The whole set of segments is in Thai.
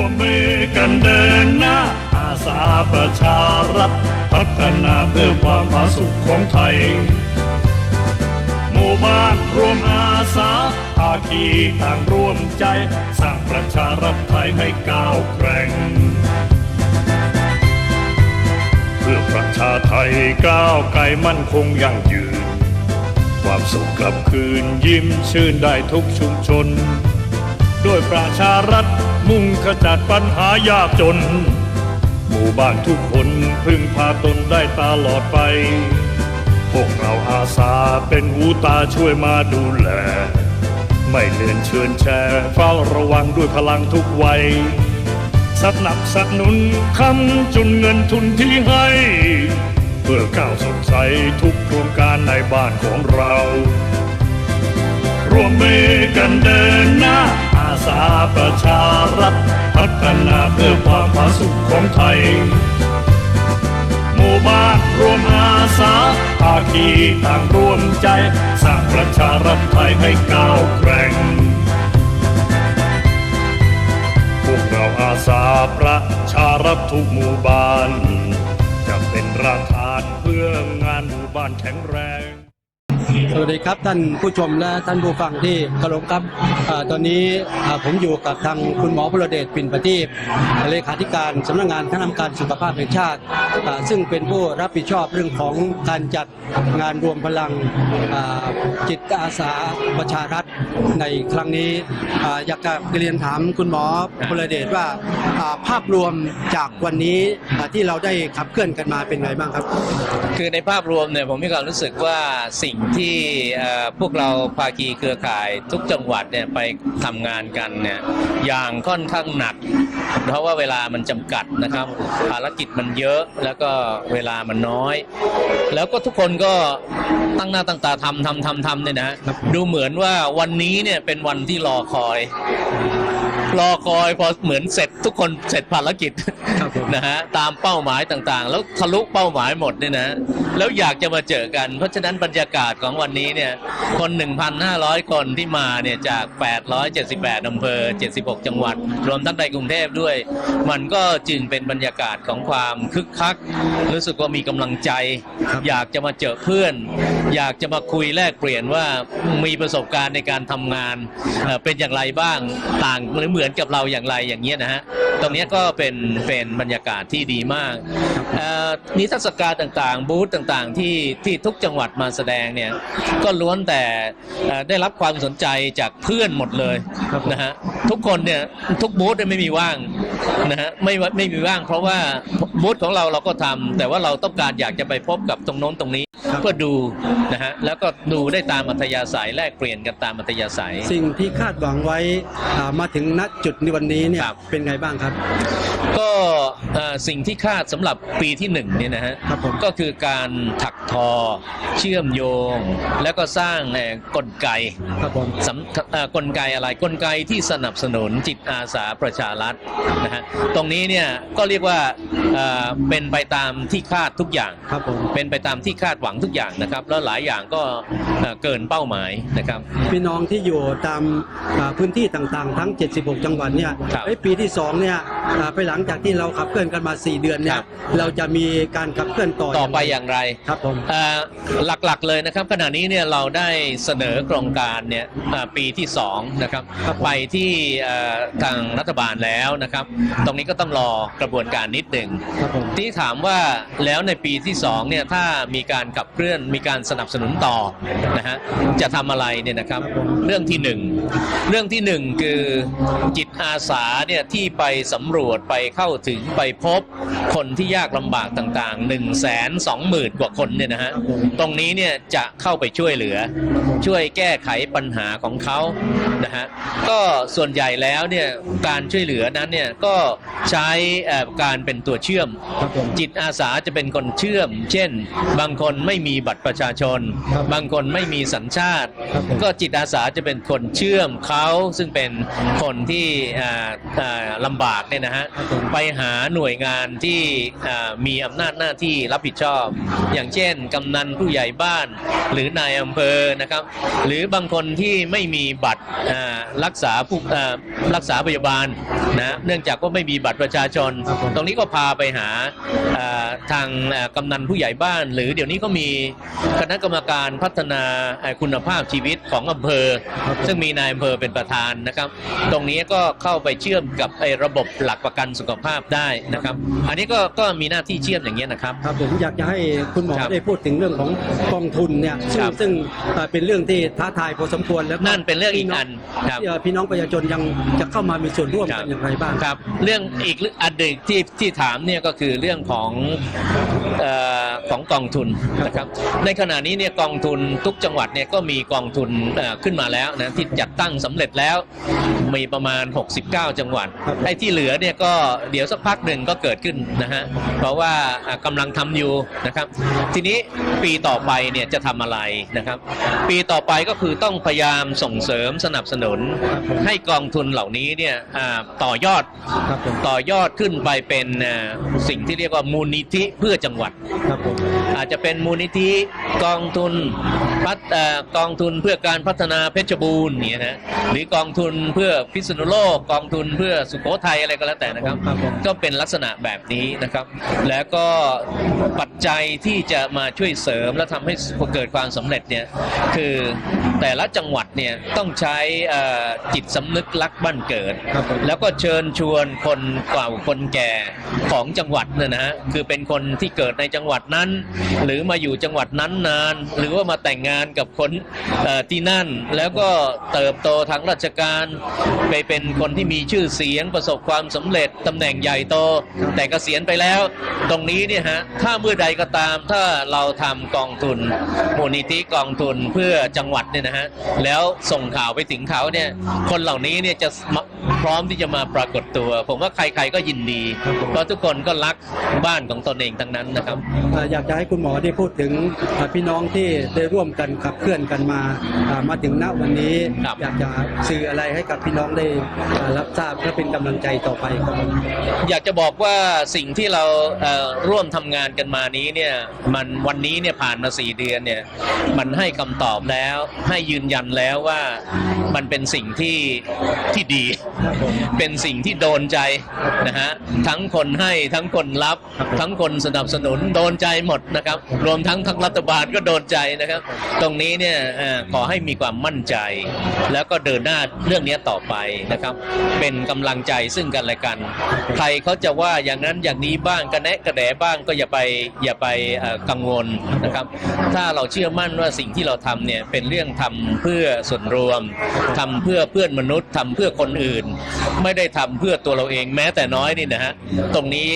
ร่วมมือกันเดินหน้า อาสาประชารัฐ พัฒนาเพื่อความผาสุขของไทย หมู่บ้านรวมอาสาภาคีต่างร่วมใจ สร้างประชารัฐไทยให้ก้าวแกร่ง เพื่อประชาไทยก้าวไกลมั่นคงยั่งยืน ความสุขกลับคืนยิ้มชื่นได้ทุกชุมชน ด้วยประชารัฐมุ่งขจัดปัญหายากจน หมู่บ้านทุกคนพึ่งพาตนได้ตลอดไป พวกเราอาสาเป็นหูตาช่วยมาดูแล ไม่เลื่อนเชิญแชร์เฝ้าระวังด้วยพลังทุกวัยสนับสนุนคำจุนเงินทุนที่ให้ เพื่อก้าวสดใสทุกโครงการในบ้านของเรา ร่วมมือกันเดินหน้าาประชารัฐพัฒนาเพื่อความผาสุขของไทย หมู่บ้านรวมอาสาภาคีต่างร่วมใจสร้างประชารัฐไทยให้ก้าวแกร่ง พวกเราอาสาประชารัฐทุกหมู่บ้าน จะเป็นรากฐานเพื่องานหมู่บ้านแข็งแรง สวัสดีครับท่านผู้ชมและท่านผู้ฟังที่เคารพครับอาตอนนี้อ่าผมอยู่กับทางคุณหมอพลเดชปิ่นประทีปเลขาธิการสำนักงานคณะกรรมการสุขภาพแห่งชาติอ่าซึ่งเป็นผู้รับผิดชอบเรื่องของการจัดงานรวมพลังอ่าจิตอาสาประชารัฐในครั้งนี้อ่าอยากจะเรียนถามคุณหมอพลเดชว่าอ่าภาพรวมจากวันนี้อ่าที่เราได้ขับเคลื่อนกันมาเป็นไงบ้างครับ คือในภาพรวมเนี่ยผมมีความรู้สึกว่าสิ่งที่เอ่พวกเราภาคีเครือข่ายทุกจังหวัดเนี่ยไปทำงานกันเนี่ยอย่างค่อนข้างหนัก เพราะว่าเวลามันจำกัดนะครับ ภารกิจมันเยอะแล้วก็เวลามันน้อย แล้วก็ทุกคนก็ตั้งหน้าตั้งตาทำทำทำทำเนี่ยนะดูเหมือนว่าวันนี้เนี่ยเป็นวันที่รอคอย รอคอยพอเหมือนเสร็จทุกคนเสร็จภารกิจครับผมนะฮะตามเป้าหมายต่างๆ แล้วทะลุเป้าหมายหมดเนี่ยนะ แล้วอยากจะมาเจอกัน เพราะฉะนั้นบรรยากาศของวันนี้เนี่ยคน 1,500 คนที่มาเนี่ยจาก 878อำเภอ 76 จังหวัด รวมทั้งในกรุงเทพด้วย มันก็จึงเป็นบรรยากาศของความคึกคัก รู้สึกว่ามีกำลังใจ อยากจะมาเจอเพื่อน อยากจะมาคุยแลกเปลี่ยนว่ามีประสบการณ์ในการทำงานเอ่อเป็นอย่างไรบ้างต่างหรือเหมือนกับเราอย่างไรอย่างเงี้ยนะฮะตรงเนี้ยก็เป็นเป็นบรรยากาศที่ดีมากเอ่อนิทรรศการต่างๆ บูธต่างๆ ที่ที่ทุกจังหวัดมาแสดงเนี่ยก็ล้วนแต่เอ่อได้รับความสนใจจากเพื่อนหมดเลยนะฮะทุกคนเนี่ยทุกบูธเนี่ยไม่มีว่างนะฮะไม่ว่าไม่มีว่าง เพราะว่าบูธของเราเราก็ทำแต่ว่าเราต้องการอยากจะไปพบกับตรงโน้นตรงนี้ เพื่อดูนะฮะแล้วก็ดูได้ตามอัธยาศัยแลกเปลี่ยนกันตามอัธยาศัย สิ่งที่คาดหวังไว้อ่ามาถึงณจุดในวันนี้เนี่ยครับ เป็นไงบ้างครับ ก็เอ่อสิ่งที่คาดสำหรับปีที่หนึ่งเนี่ยนะฮะครับผม ก็คือการถักทอ เชื่อมโยง แล้วก็สร้างเอ่อกลไกครับผม สำเอ่อกลไกอะไรกลไกที่สนับสนุนจิตอาสาประชารัฐนะฮะตรงนี้เนี่ยก็เรียกว่าเอ่อเป็นไปตามที่คาดทุกอย่าง ครับผม เป็นไปตามที่คาดหวังทุกอย่างนะครับ แล้วหลายอย่างก็เอ่อเกินเป้าหมายนะครับพี่น้องที่อยู่ตามอ่าพื้นที่ต่างๆ ทั้ง 76 จังหวัดเนี่ยครับเอ้ยปีที่2เนี่ยอ่าไปหลังจากที่เราขับเคลื่อนกันมา 4 เดือนเนี่คยรับเราจะมีการขับเคลื่อนต่อต่อไปอย่างไรครับผมเอ่อหลักๆเลยนะครับขณะนี้เนี่ยเราได้เสนอโครงการเนี่ยเอ่อปีที่2นะครับไปที่เอ่อทางรัฐบาลแล้วนะครับ ตรงนี้ก็ต้องรอกระบวนการนิดหนึ่งครับผมที่ถามว่าแล้วในปีที่2เนี่ยถ้ามีการขับเคลื่อนมีการสนับสนุนต่อนะฮะจะทำอะไรเนี่ยนะครับเรื่องที่หนึ่งเรื่องที่หนึ่งคือจิตอาสาเนี่ยที่ไปสำรวจไปเข้าถึงไปพบคนที่ยากลำบากต่าง ๆ1นึ่งแสนสองหมื่นกว่าคนเนี่ยนะฮะตรงนี้เนี่ยจะเข้าไปช่วยเหลือ ช่วยแก้ไขปัญหาของเขานะฮะก็ส่วนใหญ่แล้วเนี่ยการช่วยเหลือนั้นเนี่ยก็ใช้การเป็นตัวเชื่อม จิตอาสาจะเป็นคนเชื่อม เช่น บางคนไม่มีบัตรประชาชนครับบางคนไม่มีสัญชาติครับผมก็จิตอาสาจะเป็นคนเชื่อมเขาซึ่งเป็นคนที่อ่าอ่าลำบากเนี่ยนะฮะครับผมไปหาหน่วยงานที่อ่ามีอำนาจหน้าที่รับผิดชอบ อย่างเช่นกำนันผู้ใหญ่บ้าน หรือนายอำเภอนะครับ หรือบางคนที่ไม่มีบัตรอ่ารักษาผู้อ่ารักษาพยาบาลนะเนื่องจากว่าไม่มีบัตรประชาชนครับผมตรงนี้ก็พาไปหาอ่าทางอ่ากำนันผู้ใหญ่บ้าน หรือเดี๋ยวนี้ก็มีคณะกรรมการพัฒนาเอ่อคุณภาพชีวิตของอำเภอครับผมซึ่งมีนายอำเภอเป็นประธานนะครับ ตรงนี้ก็เข้าไปเชื่อมกับไอ้ระบบหลักประกันสุขภาพได้นะครับ อันนี้ก็ก็มีหน้าที่เชื่อมอย่างเงี้ยนะครับ ครับผมอยากจะให้คุณหมอครับได้พูดถึงเรื่องของกองทุนเนี่ยซึ่งครับซึ่งเอ่อเป็นเรื่องที่ท้าทายพอสมควรแล้วก็นั่นเป็นเรื่องอีกอันครับพี่น้องพี่น้องประชาชนยังจะเข้ามามีส่วนร่วมครักับนอย่างไรบ้างครับ เรื่องอีกเรื่องอันหนึ่งที่ที่ถามเนี่ยก็คือเรื่องของเอ่อ ของกองทุนนะครับในขณะนี้เนี่ยกองทุนทุกจังหวัดเนี่ยก็มีกองทุนเอ่อขึ้นมาแล้วนะที่จัดตั้งสำเร็จแล้วมีประมาณ 69 จังหวัดครับไอ้ที่เหลือเนี่ยก็เดี๋ยวสักพักหนึ่งก็เกิดขึ้นนะฮะเพราะว่าอะกำลังทำอยู่นะครับ ทีนี้ปีต่อไปเนี่ยจะทำอะไรนะครับ ปีต่อไปก็คือต้องพยายามส่งเสริมสนับสนุนครับผมให้กองทุนเหล่านี้เนี่ยอ่าต่อยอดครับผมต่อยอดขึ้นไปเป็นอ่าสิ่งที่เรียกว่ามูลนิธิเพื่อจังหวัดครับผมอาจจะเป็นมูลนิธิกองทุนพัฒกองทุนเพื่อการพัฒนาเพชรบูรณ์เนี่ยนะหรือกองทุนเพื่อพิษณุโลกกองทุนเพื่อสุโขทัยอะไรก็แล้วแต่นะครับ ก็เป็นลักษณะแบบนี้นะครับ แล้วก็ปัจจัยที่จะมาช่วยเสริมและทำให้เกิดความสำเร็จเนี่ยคือแต่ละจังหวัดเนี่ยต้องใช้เอ่อจิตสำนึกรักบ้านเกิดครับผมแล้วก็เชิญชวนคนเก่าคนแก่ของจังหวัดเนี่ยนะฮะคือเป็นคนที่เกิดในจังหวัดนั้น หรือมาอยู่จังหวัดนั้นนาน หรือว่ามาแต่งงานกับคนเอ่อที่นั่น แล้วก็เติบโตทางราชการไปเป็นคนที่มีชื่อเสียงประสบความสำเร็จตำแหน่งใหญ่โต แต่เกษียณไปแล้ว ตรงนี้เนี่ยฮะถ้าเมื่อใดก็ตามถ้าเราทำกองทุนมูลนิธิกองทุนเพื่อจังหวัดเนี่ยนะฮะแล้วส่งข่าวไปถึงเขาเนี่ยคนเหล่านี้เนี่ยจะมาพร้อมที่จะมาปรากฏตัว ผมว่าใครๆก็ยินดีครับผมเพราะทุกคนก็รักบ้านของตนเองทั้งนั้นนะครับเอ่ออยากจะให้คุณหมอได้พูดถึงเอ่อพี่น้องที่ได้ร่วมกันขับเคลื่อนกันมาอ่ามาถึงณวันนี้ครับอยากจะสื่ออะไรให้กับพี่น้องได้อ่ารับทราบและเป็นกำลังใจต่อไปครับผมอยากจะบอกว่าสิ่งที่เราเอ่อร่วมทำงานกันมานี้เนี่ยมันวันนี้เนี่ยผ่านมาสี่เดือนเนี่ยมันให้คำตอบแล้วให้ยืนยันแล้วว่ามันเป็นสิ่งที่ที่ดี เป็นสิ่งที่โดนใจนะฮะทั้งคนให้ทั้งคนรับ ทั้งคนสนับสนุนโดนใจหมดนะครับ รวมทั้งทั้งรัฐบาลก็โดนใจนะครับ ตรงนี้เนี่ยขอให้มีความมั่นใจ แล้วก็เดินหน้าเรื่องนี้ต่อไปนะครับ เป็นกำลังใจซึ่งกันและกัน ใครเขาจะว่าอย่างนั้นอย่างนี้บ้างกระแนะกระแดบ้างก็อย่าไปอย่าไปกังวลนะครับ ถ้าเราเชื่อมั่นว่าสิ่งที่เราทำเนี่ยเป็นเรื่องทำเพื่อส่วนรวมทำเพื่อเพื่อนมนุษย์ทำเพื่อคนอื่น ไม่ได้ทำเพื่อตัวเราเองแม้แต่น้อยนี่นะฮะตรงนี้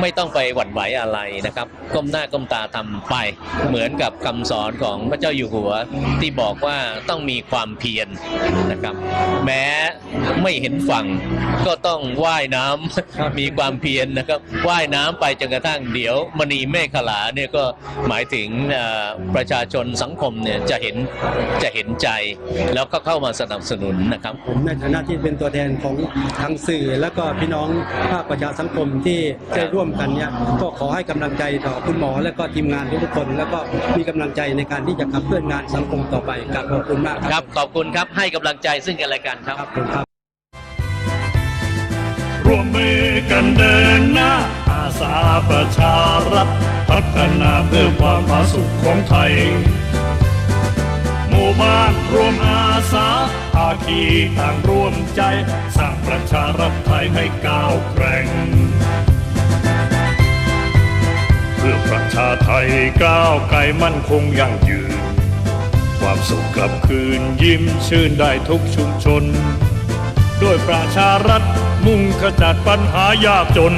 ไม่ต้องไปหวั่นไหวอะไรนะครับ ก้มหน้าก้มตาทำไป เหมือนกับคำสอนของพระเจ้าอยู่หัวที่บอกว่าต้องมีความเพียรนะครับ แม้ไม่เห็นฝั่งก็ต้องว่ายน้ำมีความเพียรนะครับว่ายน้ำไปจนกระทั่งเดี๋ยวมณีเมฆขลาเนี่ยก็หมายถึงเอ่อประชาชนสังคมเนี่ยจะเห็นจะเห็นใจ แล้วก็เข้ามาสนับสนุนนะครับ ผมในฐานะที่เป็นตัวแทนของทางสื่อ และก็พี่น้องภาคประชาสังคมที่ได้ร่วมกันเนี่ยก็ขอให้กำลังใจต่อคุณหมอ และก็ทีมงานทุกๆคน แล้วก็มีกำลังใจในการที่จะขับเคลื่อนงานสังคมต่อไปกราบขอบคุณมากครับขอบคุณครับให้กำลังใจซึ่งกันและกันครับครับผมครับร่วมมือกันเดินหน้าอา สาประชารัฐพัฒนาเพื่อความผาสุขของไทย หมู่บ้านรวมอาสาภาคีต่างร่วมใจ สร้างประชารัฐไทยให้ก้าวแกร่ง เพื่อประชาไทยก้าวไกลมั่นคงยั่งยืน ความสุขกลับคืนยิ้มชื่นได้ทุกชุมชน ด้วยประชารัฐมุ่งขจัดปัญหายากจน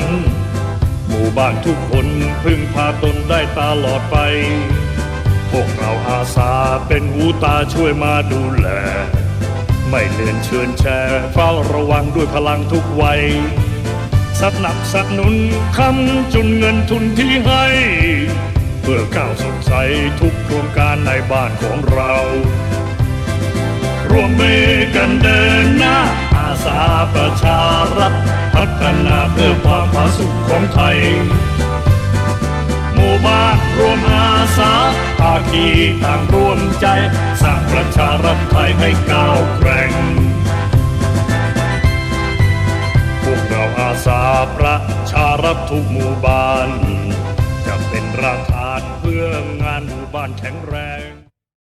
หมู่บ้านทุกคนพึ่งพาตนได้ตลอดไป พวกเราอาสาเป็นหูตาช่วยมาดูแล ไม่เลือนเชิญแชร์เฝ้าระวังด้วยพลังทุกวัยสนับสนุนคำจุนเงินทุนที่ให้ เพื่อก้าวสดใสทุกโครงการในบ้านของเราร่วมมือกันเดินหน้าอาสาประชารัฐ พัฒนาเพื่อความผาสุกของไทย หมู่บ้านรวมอาสาภาคีต่างร่วมใจ สร้างประชารัฐไทยให้ก้าวแกร่ง พวกเราอาสาประชารัฐทุกหมู่บ้าน จะเป็นรากฐานเพื่องานหมู่บ้านแข็งแรง